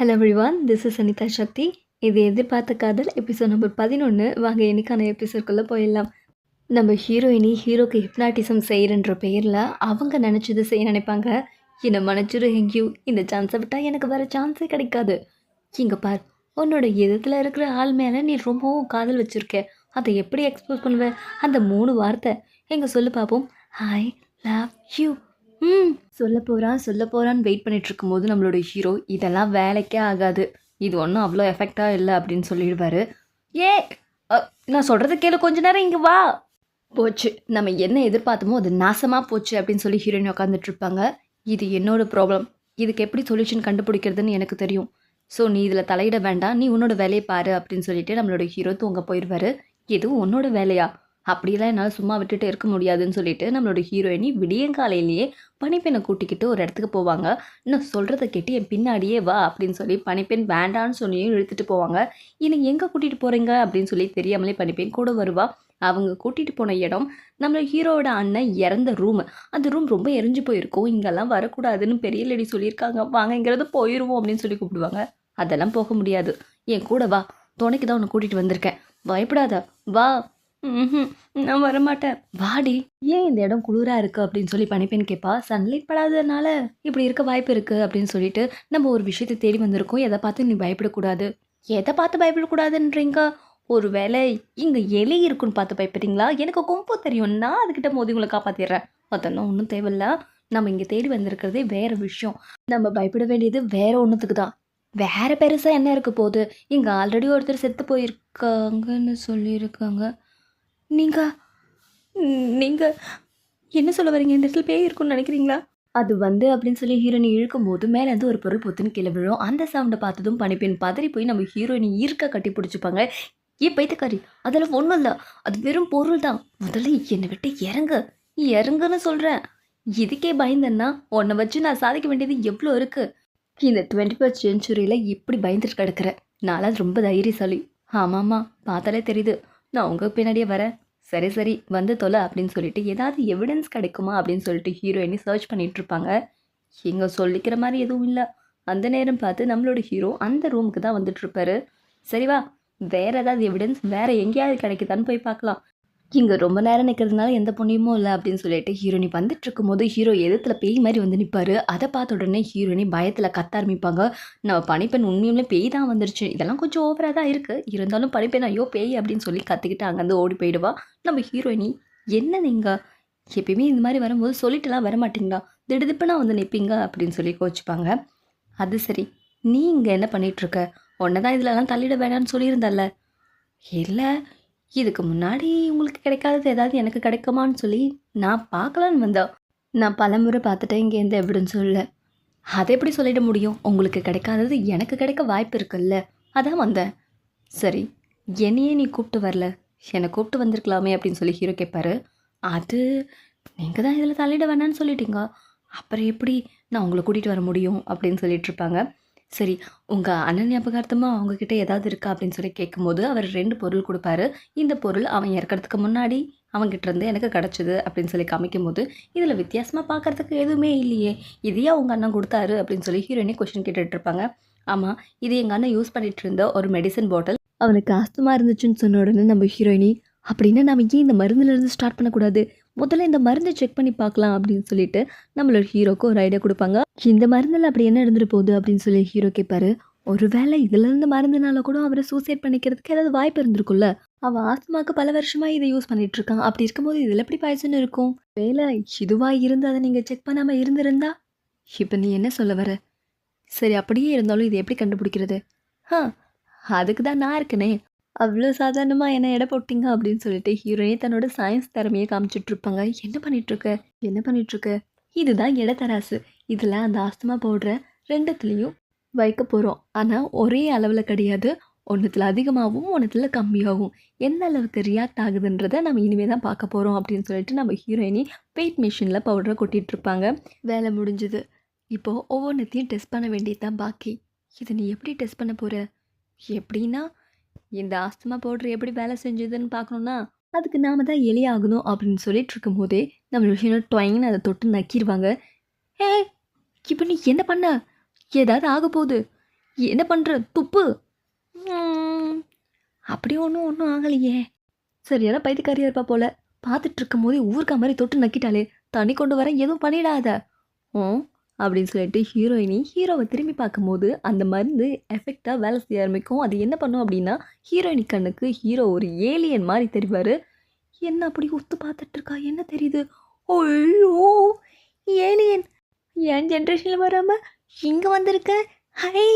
Hello everyone this is Anitha Sakthi இது எதிர்பார்த்த காதல் எபிசோட் நம்பர் பதினொன்று வாங்க இன்னைக்கான எபிசோட்குள்ளே போயிடலாம். நம்ம ஹீரோயினி ஹீரோக்கு ஹிப்னாட்டிசம் செய்கிறன்ற பெயரில் அவங்க நினச்சது செய்ய நினைப்பாங்க. என்னை மன்னிச்சிரு எங்கேயோ இந்த சான்ஸை விட்டால் எனக்கு வேறு சான்ஸே கிடைக்காது. இங்கே பார் உன்னோட இதத்தில் இருக்கிற ஆள் மேலே நீ ரொம்பவும் காதல் வச்சுருக்க. அதை எப்படி எக்ஸ்போஸ் பண்ணுவ? அந்த மூணு வார்த்தை. எங்கே சொல்லு பார்ப்போம் ஹாய் லவ் யூ ம். சொல்ல போகிறான் சொல்ல போகிறான்னு வெயிட் பண்ணிட்டு இருக்கும்போது நம்மளோட ஹீரோ இதெல்லாம் வேலைக்கே ஆகாது. இது ஒன்றும் அவ்வளோ எஃபெக்டாக இல்லை அப்படின்னு சொல்லிடுவாரு. ஏ நான் சொல்கிறது கேளு கொஞ்ச நேரம் இங்கே வா. போச்சு. நம்ம என்ன எதிர்பார்த்தோமோ அது நாசமாக போச்சு அப்படின்னு சொல்லி ஹீரோயின் உட்காந்துட்டு இருப்பாங்க இது என்னோட ப்ராப்ளம் இதுக்கு எப்படி சொல்யூஷன் கண்டுபிடிக்கிறதுன்னு எனக்கு தெரியும். ஸோ நீ இதில் தலையிட வேண்டாம். நீ உன்னோட வேலையை பாரு அப்படின்னு சொல்லிட்டு நம்மளோட ஹீரோ தூங்க போயிடுவாரு. எதுவும் உன்னோட வேலையா? அப்படியெல்லாம் என்னால் சும்மா விட்டுட்டு இருக்க முடியாதுன்னு சொல்லிட்டு நம்மளோட ஹீரோயினி விடியங்காலையிலேயே பனிப்பெண்ணை கூட்டிக்கிட்டு ஒரு இடத்துக்கு போவாங்க. இன்னும் சொல்கிறத கேட்டு என் பின்னாடியே வா அப்படின்னு சொல்லி பனிப்பெண் வேண்டான்னு சொல்லியும் இழுத்துட்டு போவாங்க. இனி எங்கே கூட்டிகிட்டு போகிறீங்க அப்படின்னு சொல்லி தெரியாமலே பனிப்பெண் கூட வருவா. அவங்க கூட்டிகிட்டு போன இடம் நம்ம ஹீரோவோட அண்ணன் இறந்த ரூம் அந்த ரூம் ரொம்ப எரிஞ்சு போயிருக்கும். இங்கெல்லாம் வரக்கூடாதுன்னு பெரிய லேடி சொல்லியிருக்காங்க. வாங்க இங்கிறது போயிடுவோம் அப்படின்னு சொல்லி கூப்பிடுவாங்க. அதெல்லாம் போக முடியாது. என் கூட வா. துணைக்கு தான் உன்னை கூட்டிகிட்டு வந்திருக்கேன். பயப்படாத. வா. நான் வரமாட்டேன். வாடி. ஏன் இந்த இடம் குளிரா இருக்கு அப்படின்னு சொல்லி பனிப்பெண் கேட்பா சன்லைட் படாததுனால இப்படி இருக்க வாய்ப்பு இருக்கு அப்படின்னு சொல்லிட்டு நம்ம ஒரு விஷயத்தை தேடி வந்திருக்கோம். எதை பார்த்து நீ பயப்படக்கூடாது. எதை பார்த்து பயப்படக்கூடாதுன்றீங்க? ஒரு வேளை இங்கே எலி இருக்குன்னு பார்த்து பயப்படுறீங்களா? எனக்கு கொம்பு தெரியும். நான் அதுக்கிட்ட மோதி உங்களை காப்பாற்றிடுறேன் அதெல்லாம் ஒன்றும் தேவையில்ல. நம்ம இங்கே தேடி வந்திருக்கிறதே வேற விஷயம். நம்ம பயப்பட வேண்டியது வேற ஒன்றுத்துக்கு தான். வேற பெருசாக என்ன இருக்க போகுது? இங்கே ஆல்ரெடி ஒருத்தர் செத்து போயிருக்காங்கன்னு சொல்லியிருக்காங்க. நீங்கள் நீங்கள் என்ன சொல்ல வரீங்க? இந்த இடத்துல பேய் இருக்கும்னு நினைக்கிறீங்களா? அது வந்து அப்படின்னு சொல்லி ஹீரோயினி இழுக்கும் போது மேலேருந்து ஒரு பொருள் பொத்துன்னு கீழே விழும். அந்த சவுண்டை பார்த்ததும் பனிப்பெண் பதறி போய் நம்ம ஹீரோயினி ஈர்க்க கட்டி பிடிச்சிப்பாங்க. ஏ பைத்தக்காரி அதெல்லாம் ஒன்றும் இல்லை. அது வெறும் பொருள் தான். முதல்ல என்னை விட்டு இறங்கு. இறங்குன்னு சொல்கிறேன் இதுக்கே பயந்தேன்னா உன்னை வச்சு நான் சாதிக்க வேண்டியது எவ்வளோ இருக்குது இந்த டுவெண்ட்டி ஃபர்ஸ்ட் செஞ்சுரியில் இப்படி பயந்துட்டு கிடக்கிறேன். நான்லாம் ரொம்ப தைரியசாலி. ஆமாம்மா பார்த்தாலே தெரியுது. நான் உங்கள் பின்னாடியே வரேன். சரி சரி வந்து தொலை அப்படின்னு சொல்லிட்டு ஏதாவது எவிடன்ஸ் கிடைக்குமா அப்படின்னு சொல்லிட்டு ஹீரோயினி சர்ச் பண்ணிட்டு இருப்பாங்க. இங்கே சொல்லிக்கிற மாதிரி எதுவும் இல்லை. அந்த நேரம் பார்த்து நம்மளோட ஹீரோ அந்த ரூமுக்கு தான் வந்துட்டு இருப்பாரு. சரி வா வேற ஏதாவது எவிடன்ஸ் வேற எங்கேயாவது கிடைக்குதான்னு போய் பார்க்கலாம். இங்கே ரொம்ப நேரம் நிற்கிறதுனால எந்த புண்ணியமும் இல்லை அப்படின்னு சொல்லிட்டு ஹீரோனி வந்துட்டு இருக்கும்போது ஹீரோ எதிர்த்துல பேய் மாதிரி வந்து நிற்பாரு அதை பார்த்த உடனே ஹீரோயினி பயத்தில் கத்த ஆரம்பிப்பாங்க. நம்ம பனிப்பெண் உண்மையுமே பேய் தான் வந்துருச்சு. இதெல்லாம் கொஞ்சம் ஓவராக தான் இருக்குது இருந்தாலும் பனிப்பெண் ஐயோ பேய் அப்படின்னு சொல்லி கற்றுக்கிட்டு அங்கேருந்து ஓடி போயிடுவா. நம்ம ஹீரோயினி என்ன நீங்கள் எப்பயுமே இந்த மாதிரி வரும்போது சொல்லிட்டுலாம் வர மாட்டீங்களா திடுதிப்புனா வந்து நிற்பீங்க அப்படின்னு சொல்லி கோச்சிப்பாங்க. அது சரி. நீ இங்கே என்ன பண்ணிகிட்ருக்க உன்னை தான் இதிலலாம் தள்ளிட வேணான்னு சொல்லியிருந்தல்ல. இல்லை. இதுக்கு முன்னாடி உங்களுக்கு கிடைக்காதது ஏதாவது எனக்கு கிடைக்குமான்னு சொல்லி நான் பார்க்கலான்னு வந்தேன். நான் பலமுறை பார்த்துட்டேன் இங்கேருந்து எப்படின்னு சொல்ல அதை எப்படி சொல்லிட முடியும்? உங்களுக்கு கிடைக்காதது எனக்கு கிடைக்க வாய்ப்பு இருக்குல்ல? அதான் வந்தேன். சரி என்னையே நீ கூப்பிட்டு வரல. என்னை கூப்பிட்டு வந்திருக்கலாமே அப்படின்னு சொல்லி ஹீரோ கேட்பாரு அது நீங்கள் தான் இதில் தலையிட வேணான்னு சொல்லிட்டீங்க. அப்புறம் எப்படி நான் உங்களை கூட்டிகிட்டு வர முடியும் அப்படின்னு சொல்லிட்டு இருப்பாங்க. சரி உங்கள் அண்ணன் ஞாபகார்த்தமாக அவங்கக்கிட்ட ஏதாவது இருக்கா அப்படின்னு சொல்லி கேட்கும்போது அவர் ரெண்டு பொருள் கொடுப்பாரு. இந்த பொருள் அவன் இறக்கிறதுக்கு முன்னாடி அவங்ககிட்ட இருந்து எனக்கு கிடச்சிது அப்படின்னு சொல்லி காமிக்கும் போது இதில் வித்தியாசமாக பார்க்கறதுக்கு எதுவுமே இல்லையே. இதையே அவங்க அண்ணன் கொடுத்தாரு? அப்படின்னு சொல்லி ஹீரோயினி கொஷின் கேட்டுட்ருப்பாங்க ஆமாம் இது எங்கள் அண்ணன் யூஸ் பண்ணிகிட்டு இருந்த ஒரு மெடிசன் பாட்டில் அவனுக்கு ஆஸ்துமா இருந்துச்சுன்னு சொன்ன உடனே நம்ம ஹீரோயினி அப்படின்னா நம்ம ஏன் இந்த மருந்துலேருந்து ஸ்டார்ட் பண்ணக்கூடாது? முதல்ல இந்த மருந்தை செக் பண்ணி பார்க்கலாம் அப்படின்னு சொல்லிட்டு நம்மளோட ஹீரோக்கு ஒரு ஐடியா கொடுப்பாங்க. இந்த மருந்தில் அப்படி என்ன இருந்துட்டு போகுது அப்படின்னு சொல்லி ஹீரோ கேட்பாரு ஒருவேளை இதுல இருந்து மருந்துனால கூட அவரை சூசைட் பண்ணிக்கிறதுக்கு ஏதாவது வாய்ப்பு இருந்திருக்கும்ல. அவன் ஆத்மாவுக்கு பல வருஷமாக இதை யூஸ் பண்ணிட்டு இருக்கான். அப்படி இருக்கும்போது இதில் எப்படி பாய்சன் இருக்கும்? வேலை இதுவாக இருந்து அதை நீங்கள் செக் பண்ணாமல் இருந்திருந்தா? இப்போ நீ என்ன சொல்ல வர? சரி அப்படியே இருந்தாலும் இதை எப்படி கண்டுபிடிக்கிறது? ஆ அதுக்கு தான் நான் இருக்கனே. அவ்வளோ சாதாரணமாக என்ன எடை போட்டிங்க அப்படின்னு சொல்லிட்டு ஹீரோயினே தன்னோட சயின்ஸ் திறமையை காமிச்சிட்டு இருப்பாங்க என்ன பண்ணிட்டுருக்க? என்ன பண்ணிட்டு இதுதான் இதுதான் இடத்தராசு இதில் அந்த ஆஸ்துமா பவுடரை ரெண்டுத்துலேயும் வைக்க போகிறோம் ஆனால் ஒரே அளவில் கிடையாது. ஒன்றுத்தில் அதிகமாகவும் ஒன்றுத்தில் கம்மியாகவும். எந்த அளவுக்கு ரியாக்ட் ஆகுதுன்றதை நம்ம இனிமேல் தான் பார்க்க போகிறோம் அப்படின்னு சொல்லிட்டு நம்ம ஹீரோயினி வெயிட் மிஷினில் பவுடரை கொட்டிகிட்ருப்பாங்க வேலை முடிஞ்சுது. இப்போது ஒவ்வொன்றத்தையும் டெஸ்ட் பண்ண வேண்டியது தான் பாக்கி. இதை நீ எப்படி டெஸ்ட் பண்ண போகிற எப்படின்னா இந்த ஆஸ்துமா பவுடர் எப்படி வேலை செஞ்சதுன்னு பார்க்கணுன்னா அதுக்கு நாம தான் எலியாகணும் அப்படின்னு சொல்லிட்டு இருக்கும்போதே நம்ம விஷயம் டொயின்னு அதை தொட்டு நக்கிடுவாங்க. ஏ இப்போ நீ என்ன பண்ண? ஏதாவது ஆக போகுது. என்ன பண்ணுற துப்பு. அப்படி ஒன்றும் ஒன்றும் ஆகலையே. சரியான பைத்தியக்காரியாக இருப்பா போல. பார்த்துட்டு இருக்கும் போதே ஊருக்கா மாதிரி தொட்டு நக்கிட்டாலே தண்ணி கொண்டு வர எதுவும் பண்ணிடாத. ஓ அப்படின்னு சொல்லிட்டு ஹீரோயினி ஹீரோவை திரும்பி பார்க்கும்போது அந்த மருந்து எஃபெக்டாக வேலை செய்ய ஆரம்பிக்கும். அது என்ன பண்ணும் அப்படின்னா ஹீரோயினி கண்ணுக்கு ஹீரோ ஒரு ஏலியன் மாதிரி தெரிவார். என்ன அப்படி ஒத்து பார்த்துட்டு இருக்கா? என்ன தெரியுது? ஓய்யோ ஏலியன் என் ஜென்ரேஷனில் வராமல் இங்கே வந்திருக்க. ஹை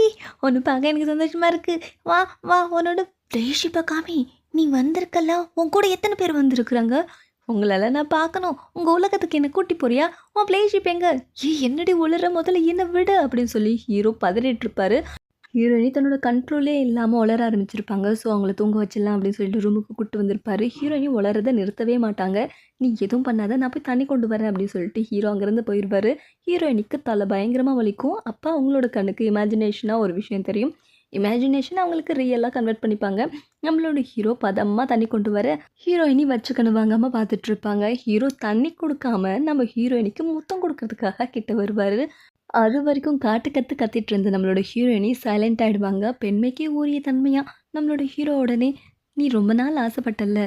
ஒன்று பார்க்க எனக்கு சந்தோஷமாக இருக்குது வா வா உன்னோட ஃப்ரெண்ட்ஷிப்பை காமி. நீ வந்திருக்கல உன் கூட எத்தனை பேர் வந்திருக்குறாங்க? உங்களால நான் பார்க்கணும். உங்கள் உலகத்துக்கு என்னை கூட்டி போறியா? உன் பிளேஷிப் எங்க? ஏ என்னடி உளற முதல்ல என்னை விடு அப்படின்னு சொல்லி ஹீரோ பதறிட்டு இருப்பாரு ஹீரோயினி தன்னோட கண்ட்ரோலே இல்லாமல் உளர ஆரம்பிச்சிருப்பாங்க. ஸோ அவங்கள தூங்க வச்சிடலாம் அப்படின்னு சொல்லிட்டு ரூமுக்கு கூட்டு வந்திருப்பாரு. ஹீரோயினி உளறதை நிறுத்தவே மாட்டாங்க. நீ எதுவும் பண்ணாத நான் போய் தண்ணி கொண்டு வரேன் அப்படின்னு சொல்லிட்டு ஹீரோ அங்கேருந்து போயிடுவாரு ஹீரோயினிக்கு தலை பயங்கரமாக வலிக்கும். அப்போ அவங்களோட கண்ணுக்கு இமேஜினேஷனாக ஒரு விஷயம் தெரியும். இமேஜினேஷன் அவங்களுக்கு ரியலாக கன்வெர்ட் பண்ணிப்பாங்க. நம்மளோட ஹீரோ பதமாக தண்ணி கொண்டு வர ஹீரோயினி வச்சுக்கணு வாங்காமல் பார்த்துட்ருப்பாங்க ஹீரோ தண்ணி கொடுக்காம நம்ம ஹீரோயினிக்கு முத்தம் கொடுக்கறதுக்காக கிட்ட வருவார். அது வரைக்கும் காட்டு கற்று கத்திட்டு இருந்த நம்மளோட ஹீரோயினி சைலண்ட் ஆகிடுவாங்க பெண்மைக்கே உரிய தன்மையாக நம்மளோட ஹீரோ உடனே நீ ரொம்ப நாள் ஆசைப்பட்டல்ல.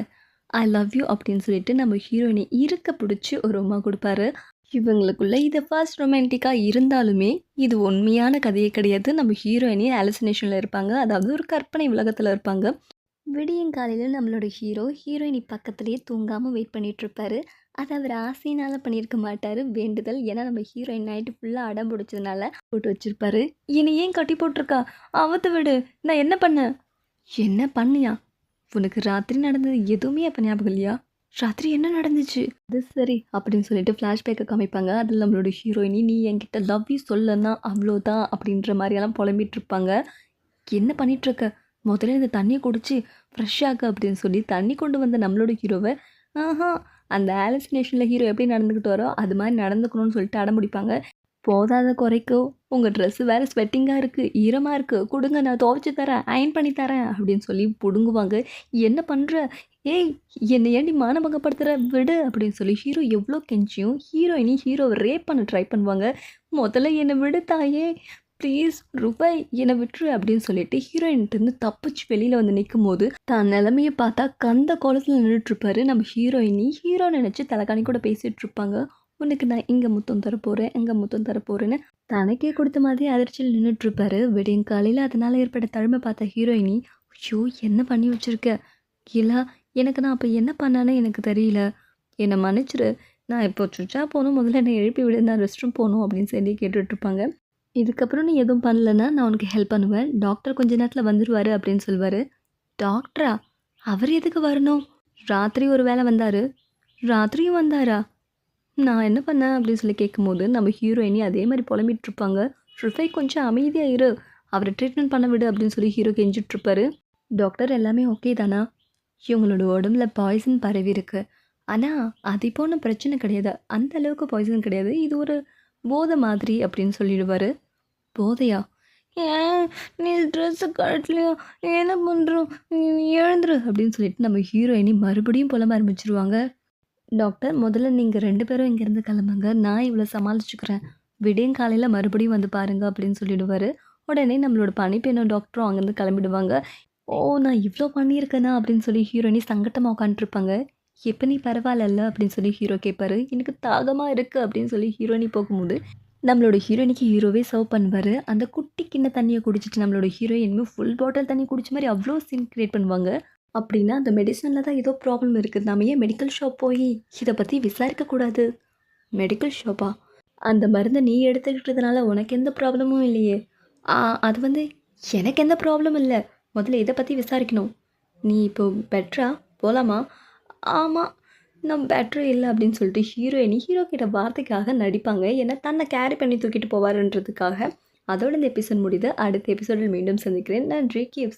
ஐ லவ் யூ அப்படின்னு சொல்லிட்டு நம்ம ஹீரோயினி இருக்க பிடிச்சி ஒரு உமா கொடுப்பாரு. இவங்களுக்குள்ள இது ஃபர்ஸ்ட் ரொமான்டிக்காக இருந்தாலுமே இது உண்மையான கதையே கிடையாது. நம்ம ஹீரோயினி அலுசினேஷனில் இருப்பாங்க. அதாவது ஒரு கற்பனை உலகத்தில் இருப்பாங்க. விடியங்காலையில் நம்மளோட ஹீரோ ஹீரோயினி பக்கத்துலேயே தூங்காமல் வெயிட் பண்ணிகிட்ருப்பாரு அதை அது அவர் ஆசையினால் பண்ணியிருக்க மாட்டார். வேண்டுதல் ஏன்னா நம்ம ஹீரோயின் நைட்டு ஃபுல்லாக அடம் பிடிச்சதுனால போட்டு வச்சுருப்பாரு. என்னை ஏன் கட்டி போட்டிருக்கா? அவத்தை விடு. நான் என்ன பண்ணேன்? என்ன பண்ணியா? உனக்கு ராத்திரி நடந்தது எதுவுமே அப்போ ஞாபகம் இல்லையா? ராத்திரி என்ன நடந்துச்சு? அது சரி அப்படின்னு சொல்லிட்டு ஃப்ளாஷ்பேக்கை காமிப்பாங்க. அதில் நம்மளோட ஹீரோயினி நீ என்கிட்ட லவ் யூ சொல்லனா அவ்வளோதான் அப்படின்ற மாதிரியெல்லாம் புலம்பிட்டு இருப்பாங்க என்ன பண்ணிகிட்ருக்க முதல்ல இந்த தண்ணியை குடிச்சு ஃப்ரெஷ் ஆக அப்படின்னு சொல்லி தண்ணி கொண்டு வந்த நம்மளோட ஹீரோவை ஆஹா அந்த ஆலிசினேஷனில் ஹீரோ எப்படி நடந்துக்கிட்டு வரோ அது மாதிரி நடந்துக்கணும்னு சொல்லிட்டு அடம் பிடிப்பாங்க. போதாத குறைக்கோ உங்கள் ட்ரெஸ்ஸு வேறு ஸ்வெட்டிங்காக இருக்குது ஈரமாக இருக்குது கொடுங்க நான் துவைச்சி தரேன் அயன் பண்ணி தரேன் அப்படின்னு சொல்லி பிடுங்குவாங்க. என்ன பண்ணுற ஏய் என்னை ஏண்டி மானபங்கப்படுத்துகிற விடு அப்படின்னு சொல்லி ஹீரோ எவ்வளோ கெஞ்சியும் ஹீரோயினி ஹீரோவை ரேப் பண்ண ட்ரை பண்ணுவாங்க. முதல்ல என்னை விடு தாயே ப்ளீஸ் ரூபாய் என்னை விட்டுரு அப்படின்னு சொல்லிட்டு ஹீரோயின்ட்டு தப்பிச்சு வெளியில் வந்து நிற்கும் போது தான் நிலமையை பார்த்தா கந்த கோலத்தில் நின்றுட்டுருப்பாரு நம்ம ஹீரோயினி. ஹீரோ நினச்சி தலைகாணி கூட பேசிகிட்டு இருப்பாங்க. உனக்கு நான் இங்கே முத்தம் தர போகிறேன் முத்தம் தர போகிறேன்னு தனக்கே கொடுத்த மாதிரி அதிர்ச்சியில் நின்றுட்டுருப்பாரு விடியும் காலையில் அதனால் ஏற்பட்ட தழுமை பார்த்த ஹீரோயினி ஐயோ என்ன பண்ணி வச்சுருக்க? கீழா எனக்கு நான் அப்போ என்ன பண்ணானே எனக்கு தெரியல. என்னை மன்னிச்சிரு நான் இப்போ சுச்சா போகணும் முதல்ல என்னை எழுப்பி விடு நான் ரெஸ்ட் ரூம் போகணும் அப்படின்னு சொல்லி கேட்டுட்ருப்பாங்க இதுக்கப்புறம் நீ எதுவும் பண்ணலன்னா நான் உனக்கு ஹெல்ப் பண்ணுவேன். டாக்டர் கொஞ்ச நேரத்தில் வந்துடுவார் அப்படின்னு சொல்லுவார் டாக்டரா? அவர் எதுக்கு வரணும்? ராத்திரி ஒரு வேளை வந்தார். ராத்திரியும் வந்தாரா? நான் என்ன பண்ணேன் அப்படின்னு சொல்லி கேட்கும்போது நம்ம ஹீரோயினி அதே மாதிரி புலம்பிட்டு இருப்பாங்க கொஞ்சம் அமைதியாக இரு. அவரை ட்ரீட்மெண்ட் பண்ண விடு அப்படின்னு சொல்லி ஹீரோ கெஞ்சிட்ருப்பாரு டாக்டர் எல்லாமே ஓகே தானா? இவங்களோட உடம்புல பாய்சன் பரவி இருக்கு. ஆனால் அது இப்போ ஒன்றும் பிரச்சனை கிடையாது. அந்த அளவுக்கு பாய்சன் கிடையாது. இது ஒரு போதை மாதிரி அப்படின்னு சொல்லிடுவார். போதையா? ஏன்? நீ ட்ரெஸ்ஸு கட்டலையோ? என்ன பண்ணுறோம் எழுந்துரு அப்படின்னு சொல்லிட்டு நம்ம ஹீரோயினி மறுபடியும் புலம்ப ஆரம்பிச்சிருவாங்க. டாக்டர் முதல்ல நீங்கள் ரெண்டு பேரும் இங்கேருந்து கிளம்புங்க. நான் இவ்வளோ சமாளிச்சுக்கிறேன். விடியும் காலையில் மறுபடியும் வந்து பாருங்க அப்படின்னு சொல்லிடுவார். உடனே நம்மளோட பணிப்பெண்ணும் டாக்டரும் அங்கேருந்து கிளம்பிடுவாங்க. ஓ நான் இவ்வளோ பண்ணியிருக்கேனா அப்படின்னு சொல்லி ஹீரோயினி சங்கட்டமாக உட்காந்துருப்பாங்க எப்போ நீ பரவாயில்ல அப்படின்னு சொல்லி ஹீரோ கேட்பாரு. எனக்கு தாகமாக இருக்குது அப்படின்னு சொல்லி ஹீரோயினி போகும்போது நம்மளோட ஹீரோயினிக்கு ஹீரோவே சர்வ் பண்ணுவார். அந்த குட்டி கிண்ண தண்ணியை குடிச்சிட்டு நம்மளோட ஹீரோயினுமே ஃபுல் பாட்டில் தண்ணி குடிச்ச மாதிரி அவ்வளோ சீன் க்ரியேட் பண்ணுவாங்க. அப்படின்னா அந்த மெடிசனில் தான் ஏதோ ப்ராப்ளம் இருக்குது நம்ம ஏன் மெடிக்கல் ஷாப் போய் இதை பற்றி விசாரிக்கக்கூடாது மெடிக்கல் ஷாப்பா அந்த மருந்தை நீ எடுத்துக்கிட்டதுனால உனக்கு எந்த ப்ராப்ளமும் இல்லையே. அது வந்து எனக்கு எந்த ப்ராப்ளம் இல்லை. முதல்ல இதை பற்றி விசாரிக்கணும். நீ இப்போ பெட்ரா? போகலாமா ஆமாம் நான் பெட்ரு இல்லை அப்படின்னு சொல்லிட்டு ஹீரோயினி ஹீரோ கிட்ட வார்த்தைக்காக நடிப்பாங்க. ஏன்னா தன்னை கேரி பண்ணி தூக்கிட்டு போவாருன்றதுக்காக. அதோட இந்த எபிசோட் முடியுது அடுத்த எபிசோடில் மீண்டும் சந்திக்கிறேன். நன்றி கீப்ஸ்